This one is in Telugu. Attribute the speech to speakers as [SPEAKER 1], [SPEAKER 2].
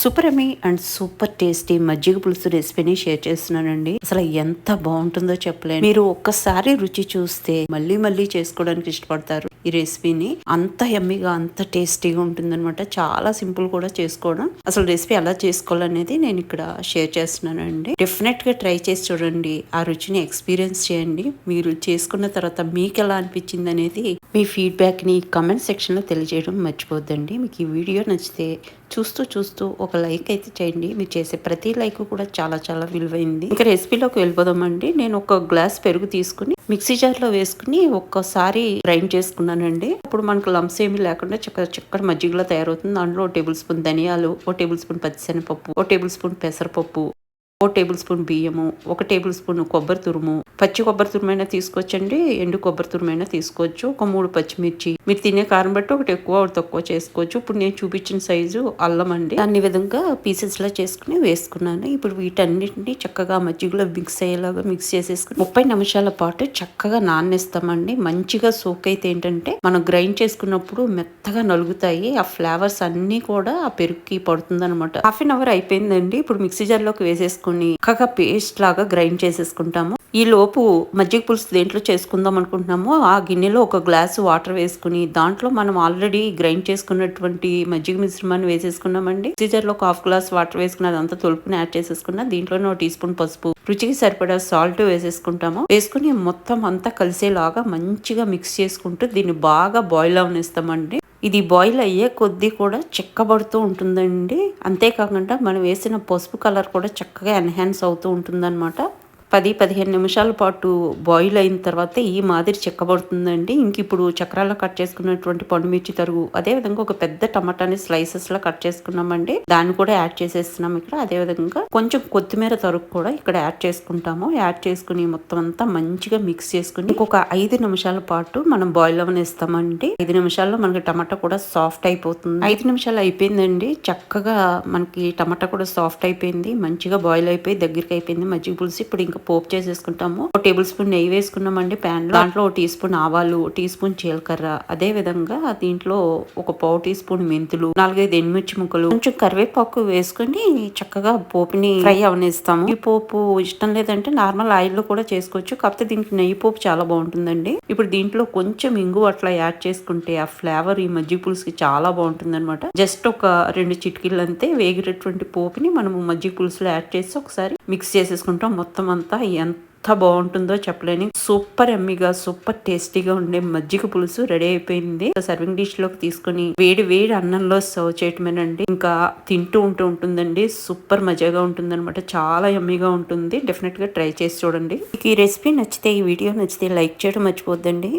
[SPEAKER 1] సూపర్ అండ్ సూపర్ టేస్టీ మజ్జిగ పులుసు రెసిపీని షేర్ చేస్తున్నానండి. అసలు ఎంత బాగుంటుందో చెప్పలేను. మీరు ఒక్కసారి రుచి చూస్తే మళ్ళీ మళ్ళీ చేసుకోవడానికి ఇష్టపడతారు. ఈ రెసిపీని అంత ఎమ్మిగా అంత టేస్టీగా ఉంటుందన్నమాట. చాలా సింపుల్ కూడా చేసుకోవడం. అసలు రెసిపీ ఎలా చేసుకోవాలనేది నేను ఇక్కడ షేర్ చేస్తున్నానండి. డెఫినెట్గా ట్రై చేసి చూడండి. ఆ రుచిని ఎక్స్పీరియన్స్ చేయండి. మీరు చేసుకున్న తర్వాత మీకు ఎలా అనిపించింది అనేది మీ ఫీడ్బ్యాక్ని కమెంట్ సెక్షన్లో తెలియజేయడం మర్చిపోద్దండి. మీకు ఈ వీడియో నచ్చితే చూస్తూ చూస్తూ ఒక లైక్ అయితే చేయండి. మీరు చేసే ప్రతి లైక్ కూడా చాలా చాలా విలువైంది. ఇంకా రెసిపీలోకి వెళ్ళిపోదామండి. నేను ఒక గ్లాస్ పెరుగు తీసుకుని మిక్సీ జార్లో వేసుకుని ఒక్కసారి గ్రైండ్ చేసుకున్నానండి. అప్పుడు మనకు లంప్స్ ఏమీ లేకుండా చక్క చక్కటి మజ్జిగలో తయారవుతుంది. దాంట్లో ఓ టేబుల్ స్పూన్ ధనియాలు ఓ టేబుల్ స్పూన్ పచ్చిశనగపప్పు ఓ టేబుల్ స్పూన్ పెసరపప్పు ఫోర్ టేబుల్ స్పూన్ బియ్యము ఒక టేబుల్ స్పూన్ కొబ్బరి తురుము. పచ్చి కొబ్బరి తురుమైనా తీసుకోవచ్చండి ఎండు కొబ్బరి తురుమైనా తీసుకోవచ్చు. ఒక మూడు పచ్చిమిర్చి. మీరు తినే కారం బట్టి ఒకటి ఎక్కువ ఒకటి తక్కువ చేసుకోవచ్చు. ఇప్పుడు నేను చూపించిన సైజు అల్లం అండి. అన్ని విధంగా పీసెస్లా చేసుకుని వేసుకున్నాను. ఇప్పుడు వీటన్నిటిని చక్కగా మజ్జిగలో మిక్స్ అయ్యేలాగా మిక్స్ చేసేసుకుని ముప్పై నిమిషాల పాటు చక్కగా నానేస్తామండి. మంచిగా సోక్ అయితే ఏంటంటే మనం గ్రైండ్ చేసుకున్నప్పుడు మెత్తగా నలుగుతాయి. ఆ ఫ్లేవర్స్ అన్ని కూడా ఆ పెరుగుకి పడుతుంది అనమాట హాఫ్ అన్ అవర్ అయిపోయిందండి. ఇప్పుడు మిక్సీ జార్లోకి వేసేసుకుని చక్కగా పేస్ట్ లాగా గ్రైండ్ చేసేసుకుంటాము. ఈ లోపు మజ్జిగ పులుసు దేంట్లో చేసుకుందాం అనుకుంటున్నాము ఆ గిన్నెలో ఒక గ్లాసు వాటర్ వేసుకుని దాంట్లో మనం ఆల్రెడీ గ్రైండ్ చేసుకున్నటువంటి మజ్జిగ మిశ్రమాన్ని వేసేసుకున్నామండి. సీజర్లో ఒక హాఫ్ గ్లాస్ వాటర్ వేసుకుని అదంతా తొలుపుని యాడ్ చేసేసుకున్నా దీంట్లోనే ఒక టీ స్పూన్ పసుపు రుచికి సరిపడా సాల్ట్ వేసేసుకుంటాము. వేసుకుని మొత్తం అంతా కలిసేలాగా మంచిగా మిక్స్ చేసుకుంటూ దీన్ని బాగా బాయిల్ అవనిస్తామండి. ఇది బాయిల్ అయ్యే కొద్దీ కూడా చిక్కబడుతూ ఉంటుందండి. అంతేకాకుండా మనం వేసిన పసుపు కలర్ కూడా చక్కగా ఎన్హాన్స్ అవుతూ ఉంటుందన్నమాట. పది పదిహేను నిమిషాల పాటు బాయిల్ అయిన తర్వాత ఈ మాదిరి చెక్కబడుతుందండి. ఇంక ఇప్పుడు చక్రాల్లో కట్ చేసుకున్నటువంటి పండుమిర్చి తరుగు అదే విధంగా ఒక పెద్ద టమాటాని స్లైసెస్లో కట్ చేసుకున్నామండి. దాన్ని కూడా యాడ్ చేసేస్తున్నాం ఇక్కడ. అదే విధంగా కొంచెం కొత్తిమీర తరుగు కూడా ఇక్కడ యాడ్ చేసుకుంటాము. యాడ్ చేసుకుని మొత్తం అంతా మంచిగా మిక్స్ చేసుకుని ఇంకొక ఐదు నిమిషాల పాటు మనం బాయిల్ అవనిస్తామండి. ఐదు నిమిషాల్లో మనకి టమాటా కూడా సాఫ్ట్ అయిపోతుంది. ఐదు నిమిషాలు అయిపోయిందండి. చక్కగా మనకి టమాటా కూడా సాఫ్ట్ అయిపోయింది. మంచిగా బాయిల్ అయిపోయి దగ్గరికి అయిపోయింది. మజ్జిగ పులుసు. ఇప్పుడు ఇంకా పోపు చేసేసుకుంటాము. ఒక టేబుల్ స్పూన్ నెయ్యి వేసుకున్నామండి ప్యాన్లో దాంట్లో ఒక టీ స్పూన్ ఆవాలు టీ స్పూన్ జీలకర్ర. అదే విధంగా దీంట్లో ఒక పావు టీ స్పూన్ మెంతులు నాలుగైదు ఎండుమిర్చి ముక్కలు కొంచెం కరివేపాకు వేసుకుని చక్కగా పోపుని ఫ్రై అవనిస్తాము. ఈ పోపు ఇష్టం లేదంటే నార్మల్ ఆయిల్లో కూడా చేసుకోవచ్చు. కాకపోతే దీనికి నెయ్యి పోపు చాలా బాగుంటుందండి. ఇప్పుడు దీంట్లో కొంచెం ఇంగు అట్లా యాడ్ చేసుకుంటే ఆ ఫ్లేవర్ ఈ మజ్జిగ పులుసుకి చాలా బాగుంటుంది అనమాట జస్ట్ ఒక రెండు చిటికీలు అంతే వేగినటువంటి పోపుని మనము మజ్జిగ పులుసులో యాడ్ చేసి ఒకసారి మిక్స్ చేసేసుకుంటాం. మొత్తం అంతా ఎంత బాగుంటుందో చెప్పలేని సూపర్ ఎమ్మిగా సూపర్ టేస్టీగా ఉండే మజ్జిగ పులుసు రెడీ అయిపోయింది. సర్వింగ్ డిష్లోకి తీసుకుని వేడి వేడి అన్నంలో సర్వ్ చేయటమేనండి. ఇంకా తింటూ ఉంటూ ఉంటుందండి. సూపర్ మజాగా ఉంటుంది అనమాట చాలా ఎమ్మిగా ఉంటుంది. డెఫినెట్గా ట్రై చేసి చూడండి. ఈ రెసిపీ నచ్చితే ఈ వీడియో నచ్చితే లైక్ చేయడం మర్చిపోద్దండి.